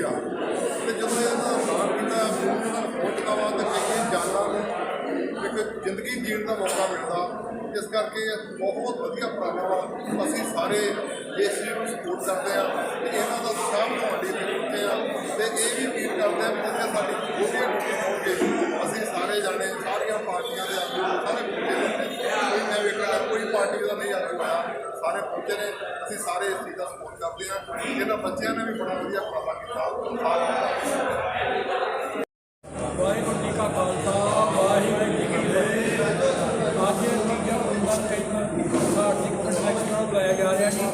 ਕਮੀ ਆ। ਤੇ ਜਦੋਂ ਇਹਨਾਂ ਉਪਰਾਲਾ ਕੀਤਾ ਖੂਨ ਉਹਨਾਂ ਨੂੰ ਪਹੁੰਚਦਾ ਵਾ ਤੇ ਕਈ ਜਾਨਾਂ ਨੂੰ ਇੱਕ ਜ਼ਿੰਦਗੀ ਜੀਣ ਦਾ ਮੌਕਾ ਮਿਲਦਾ। ਇਸ ਕਰਕੇ ਬਹੁਤ ਵਧੀਆ ਉਪਰਾਲਾ ਵਾ ਅਸੀਂ ਸਾਰੇ ਇਸ ਚੀਜ਼ ਨੂੰ ਸਪੋਰਟ ਕਰਦੇ ਆ ਤੇ ਇਹਨਾਂ ਦਾ ਸਭ ਵਧਾਉਣ ਲਈ ਇੱਥੇ ਪਹੁੰਚੇ ਆ। ਤੇ ਇਹ ਵੀ ਅਪੀਲ ਕਰਦੇ ਆ ਵੀ ਜਿੱਥੇ ਸਾਡੀ ਗੋਡੀਆਂ ਟੁੱਟੇ ਹੋਣਗੇ, ਅਸੀਂ ਸਾਰੇ ਜਾਣੇ, ਸਾਰੀਆਂ ਪਾਰਟੀਆਂ ਦੇ ਆਗੂ, ਸਾਰੇ ਪਹੁੰਚੇ ਨੇ ਕੋਈ ਮੈਂ ਵੇਖਣਾ ਕੋਈ ਪਾਰਟੀ ਦਾ ਨਹੀਂ ਆਗੂ ਆਇਆ ਸਾਰੇ ਪਹੁੰਚੇ ਨੇ। ਅਸੀਂ ਸਾਰੇ ਇਸ ਚੀਜ਼ ਦਾ ਸਪੋਰਟ ਕਰਦੇ ਆ। ਇਹਨਾਂ ਬੱਚਿਆਂ ਨੇ ਵੀ ਬੜਾ ਵਧੀਆ ਉਪਰਾਲਾ ਕੀਤਾ। ਵਾਹਿਗੁਰੂ ਜੀ ਕਾ ਖਾਲਸਾ, ਵਾਹਿਗੁਰੂ ਜੀ ਕੀ ਫਤਿਹ। ਅੱਜ ਤੀਜਾ ਪ੍ਰੋਗਰਾਮ ਕੈਂਪ ਸਾਡੀ ਕੰਟਰੈਕਸ਼ਨ ਨਾਲ ਬੁਲਾਇਆ ਜਾ ਰਿਹਾ ਜੀ।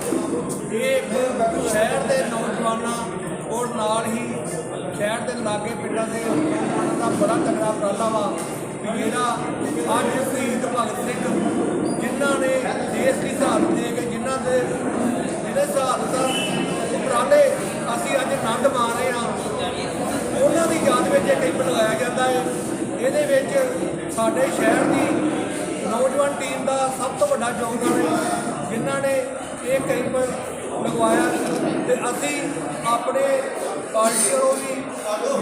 ਇਹ ਇੱਕ ਸ਼ਹਿਰ ਦੇ ਨੌਜਵਾਨਾਂ ਔਰ ਨਾਲ ਹੀ ਸ਼ਹਿਰ ਦੇ ਲਾਗੇ ਪਿੰਡਾਂ ਦੇ ਨੌਜਵਾਨਾਂ ਦਾ ਬੜਾ ਤਗੜਾ ਉਪਰਾਲਾ ਵਾ ਵੀ ਜਿਹੜਾ ਅੱਜ ਸ਼ਹੀਦ ਭਗਤ ਸਿੰਘ ਜਿਨ੍ਹਾਂ ਨੇ ਦੇਸ਼ ਸ਼ਹਾਦਤ ਉਪਰਾਲੇ, ਅਸੀਂ ਅੱਜ ਆਨੰਦ ਮਾਣ ਰਹੇ ਹਾਂ। ਉਹਨਾਂ ਦੀ ਯਾਦ ਵਿੱਚ ਇਹ ਕੈਂਪ ਲਗਾਇਆ ਜਾਂਦਾ ਹੈ। ਇਹਦੇ ਵਿੱਚ ਸਾਡੇ ਸ਼ਹਿਰ ਦੀ ਨੌਜਵਾਨ ਟੀਮ ਦਾ ਸਭ ਤੋਂ ਵੱਡਾ ਯੋਗਦਾਨ ਹੈ, ਜਿਨ੍ਹਾਂ ਨੇ ਇਹ ਕੈਂਪ ਲਗਵਾਇਆ ਤੇ ਅਸੀਂ ਆਪਣੇ ਪਾਰਟੀ ਵੱਲੋਂ ਵੀ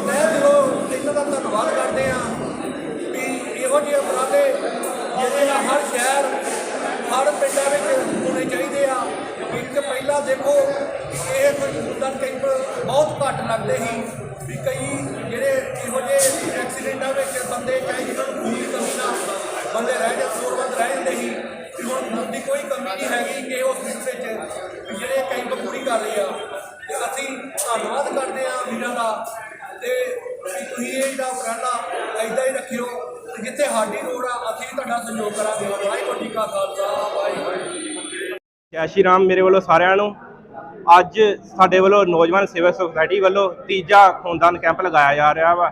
ਮੈਂ ਦਿਲੋਂ ਇਹਨਾਂ ਦਾ ਧੰਨਵਾਦ ਕਰਦੇ ਹਾਂ ਵੀ ਇਹੋ ਜਿਹੇ ਉਪਰਾਲੇ ਕੋਈ ਖੂਨਦਾਨ ਕੈਂਪ ਬਹੁਤ ਘੱਟ ਲੱਗਦੇ ਸੀ ਵੀ ਕਈ ਜਿਹੜੇ ਇਹੋ ਜਿਹੇ ਐਕਸੀਡੈਂਟਾਂ ਵਿੱਚ ਬੰਦੇ ਚਾਹੇ ਜਿਹਨਾਂ ਨੂੰ ਖੂਨ ਕਮੀ ਨਾਲ ਬੰਦੇ ਰਹਿ ਜਾਂਦੇ ਲੋੜਵੰਦ ਰਹਿ ਜਾਂਦੇ ਸੀ, ਵੀ ਹੁਣ ਖੂਨ ਦੀ ਕੋਈ ਕਮੀ ਨਹੀਂ ਹੈਗੀ ਕਿ ਉਸ 'ਚ ਵੀ ਜਿਹੜੇ ਕੈਂਪ ਪੂਰੀ ਕਰ ਰਹੇ ਆ। ਤੇ ਅਸੀਂ ਧੰਨਵਾਦ ਕਰਦੇ ਆ ਵੀਰਾਂ ਦਾ ਤੇ ਤੁਸੀਂ ਇਹ ਜਿਹੜਾ ਉਪਰਾਲਾ ਐਦਾਂ ਹੀ ਰੱਖਿਓ ਤੇ ਜਿੱਥੇ ਸਾਡੀ ਲੋੜ ਆ, ਅਸੀਂ ਤੁਹਾਡਾ ਸਹਿਯੋਗ ਕਰਾਂਗੇ। ਵਾਹਿਗੁਰੂ ਜੀ ਕਾ ਖਾਲਸਾ, ਵਾਹਿਗੁਰੂ ਜੈ ਸ਼੍ਰੀ ਰਾਮ ਮੇਰੇ ਵੱਲੋਂ ਸਾਰਿਆਂ ਨੂੰ। ਅੱਜ ਸਾਡੇ ਵੱਲੋਂ ਨੌਜਵਾਨ ਸੇਵਕ ਸੁਸਾਇਟੀ ਵੱਲੋਂ ਤੀਜਾ ਖੂਨਦਾਨ ਕੈਂਪ ਲਗਾਇਆ ਜਾ ਰਿਹਾ ਵਾ।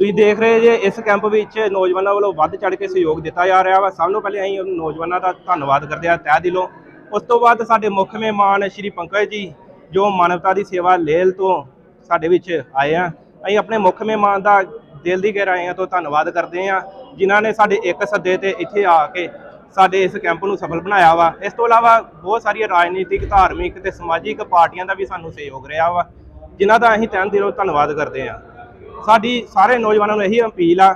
ਤੁਸੀਂ ਦੇਖ ਰਹੇ ਜੇ ਇਸ ਕੈਂਪ ਵਿੱਚ ਨੌਜਵਾਨਾਂ ਵੱਲੋਂ ਵੱਧ ਚੜ ਕੇ ਸਹਿਯੋਗ ਦਿੱਤਾ ਜਾ ਰਿਹਾ ਵਾ। ਸਭ ਤੋਂ ਪਹਿਲੇ ਅਸੀਂ ਨੌਜਵਾਨਾਂ ਦਾ ਧੰਨਵਾਦ ਕਰਦੇ ਹਾਂ, ਤਹਿ ਦਿਲੋਂ। ਉਸ ਤੋਂ ਬਾਅਦ ਸਾਡੇ ਮੁੱਖ ਮਹਿਮਾਨ ਸ਼੍ਰੀ ਪੰਕਜ ਜੀ, ਜੋ ਮਾਨਵਤਾ ਦੀ ਸੇਵਾ ਲੇਲ ਤੋਂ ਸਾਡੇ ਵਿੱਚ ਆਏ ਆ। ਅਸੀਂ ਆਪਣੇ ਮੁੱਖ ਮਹਿਮਾਨ ਦਾ ਦਿਲ ਦੀ ਗਹਿਰਾਈਆਂ ਤੋਂ ਧੰਨਵਾਦ ਕਰਦੇ ਹਾਂ, ਜਿਨ੍ਹਾਂ ਨੇ ਸਾਡੇ ਇੱਕ ਸੱਦੇ ਤੇ ਇੱਥੇ ਆ ਕੇ ਸਾਡੇ ਇਸ ਕੈਂਪ ਨੂੰ ਸਫਲ ਬਣਾਇਆ ਵਾ। ਇਸ ਤੋਂ ਇਲਾਵਾ ਬਹੁਤ ਸਾਰੀਆਂ ਰਾਜਨੀਤਿਕ, ਧਾਰਮਿਕ ਤੇ ਸਮਾਜਿਕ ਪਾਰਟੀਆਂ ਦਾ ਵੀ ਸਾਨੂੰ ਸਹਿਯੋਗ ਰਿਹਾ ਵਾ, ਜਿਨ੍ਹਾਂ ਦਾ ਅਸੀਂ ਤਹਿ ਦਿਲੋਂ ਧੰਨਵਾਦ ਕਰਦੇ ਹਾਂ। ਸਾਡੀ ਸਾਰੇ ਨੌਜਵਾਨਾਂ ਨੂੰ ਇਹੀ ਅਪੀਲ ਆ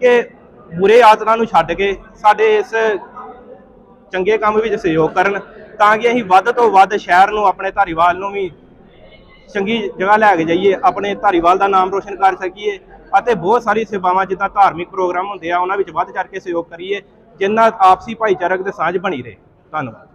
ਕਿ ਬੁਰੇ ਆਦਤਾਂ ਨੂੰ ਛੱਡ ਕੇ ਸਾਡੇ ਇਸ ਚੰਗੇ ਕੰਮ ਵਿੱਚ ਸਹਿਯੋਗ ਕਰਨ, ਤਾਂ ਕਿ ਅਸੀਂ ਵੱਧ ਤੋਂ ਵੱਧ ਸ਼ਹਿਰ ਨੂੰ, ਆਪਣੇ ਧਾਰੀਵਾਲ ਨੂੰ ਵੀ ਚੰਗੀ ਜਗ੍ਹਾ ਲੈ ਕੇ ਜਾਈਏ, ਆਪਣੇ ਧਾਰੀਵਾਲ ਦਾ ਨਾਮ ਰੋਸ਼ਨ ਕਰ ਸਕੀਏ ਅਤੇ ਬਹੁਤ ਸਾਰੀ ਸੇਵਾਵਾਂ ਜਿੱਦਾਂ ਧਾਰਮਿਕ ਪ੍ਰੋਗਰਾਮ ਹੁੰਦੇ ਆ, ਉਹਨਾਂ ਵਿੱਚ ਵੱਧ ਚੜ ਕੇ ਸਹਿਯੋਗ ਕਰੀਏ। ਜਿੰਨਾ ਆਪਸੀ ਭਾਈਚਾਰਕ ਤੇ ਸਾਂਝ ਬਣੀ ਰਹੇ। ਧੰਨਵਾਦ।